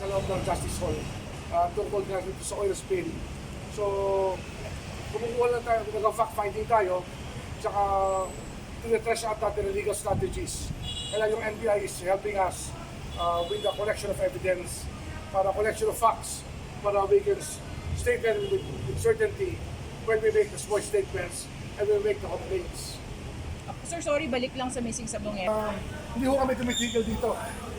sa loob ng Justice Hall uh, tungkol nga dito sa oil spill. So, kumukuha lang tayo, nag-fact-finding tayo, tsaka tinitrash out natin ang legal strategies. Kaya yung NBI is helping us uh, with the collection of evidence, para collection of facts, para we can state them with, with certainty when we make the small statements and we make the complaints. Sir, sorry, balik lang sa missing sabong eh. Uh, hindi ho kami tumitigil dito.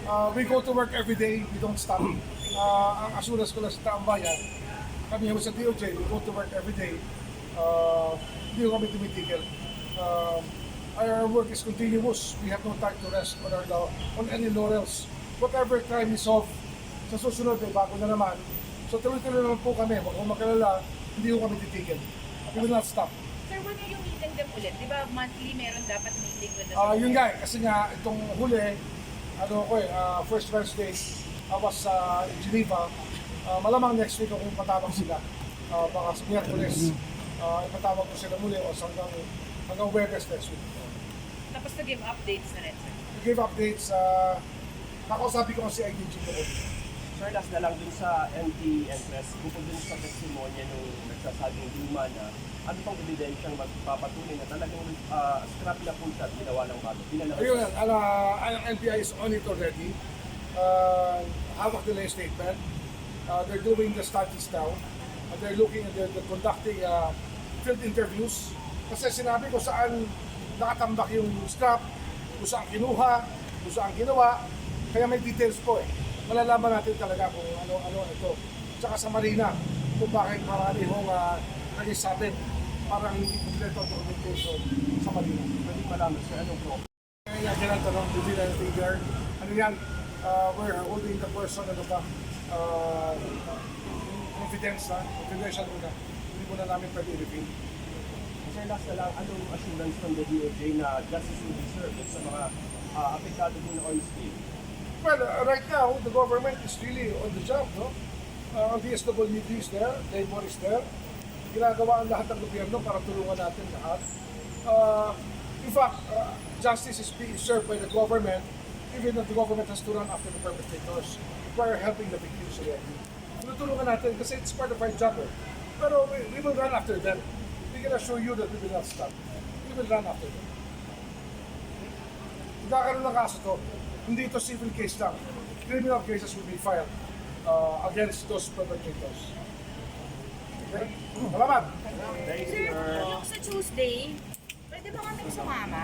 Uh, we go to work every day, we don't stop. Uh, ang asuras ko lang sa taong bayan, kami ho sa DOJ, we go to work every day. Uh, hindi ho kami tumitigil. Uh, our work is continuous. We have no time to rest on, our, on any laurels. Whatever crime is solved, sa susunod, eh, bago na naman. So tuloy-tuloy naman po kami. Huwag kong makalala, hindi ho kami titigil. We will not stop. Sir, when are you meeting them ulit? Di ba monthly meron dapat meeting with the Ah, yun nga, eh, kasi nga itong huli, ano ko eh, ah, first Wednesday, I was sa Geneva. Ah, malamang next week kung patawag sila. Ah, baka sa Miyerkules, uh, ipatawag ko sila muli o sa hanggang, hanggang Webes next week. Tapos to give updates na rin, sir. To give updates, uh, nakausapin ko si IDG ko. Sir, last na lang dun sa MT Empress, bukod dun sa testimonya nung nagsasabing luma na, ano pang ebidensyang magpapatunay na talagang ah, scrap na siya at ginawa ng bago? Ayun, ang NPI is on it already. Uh, hawak nila yung statement. Uh, they're doing the studies now. Uh, they're looking at, they're, they're conducting uh, field interviews. Kasi sinabi ko saan nakatambak yung scrap, kung saan kinuha, kung saan ginawa. Kaya may details po eh. Malalaman natin talaga kung ano-ano ito. Tsaka sa Marina, kung bakit marami hong uh, nagisabit parang hindi kompleto ang documentation sa Marina. Pwede malaman, sir, anong problem? Kaya yan ang tanong, hindi na figure. Ano yan, uh, we're holding the person, ano ba, uh, confidence na, confidential muna. Hindi muna namin pwede i-reveal. Sir, last na lang, anong assurance the DOJ na justice will be served sa mga ah, apektado din oil spill? Well, uh, right now, the government is really on the job, no? Uh, DSWD is there, labor is there. Ginagawa ang lahat ng gobyerno para tulungan natin lahat. Uh, in fact, uh, justice is being served by the government, even if the government has to run after the perpetrators. We're helping the victims already. Tinutulungan natin kasi it's part of our job. Eh. Pero we, we will run after them. We can assure you that we will not stop. We will run after them. Magkakaroon ng kaso to, hindi ito civil case lang. Criminal cases will be filed uh, against those perpetrators. Okay? Salamat! Sir, sa Tuesday, pwede ba kami sumama?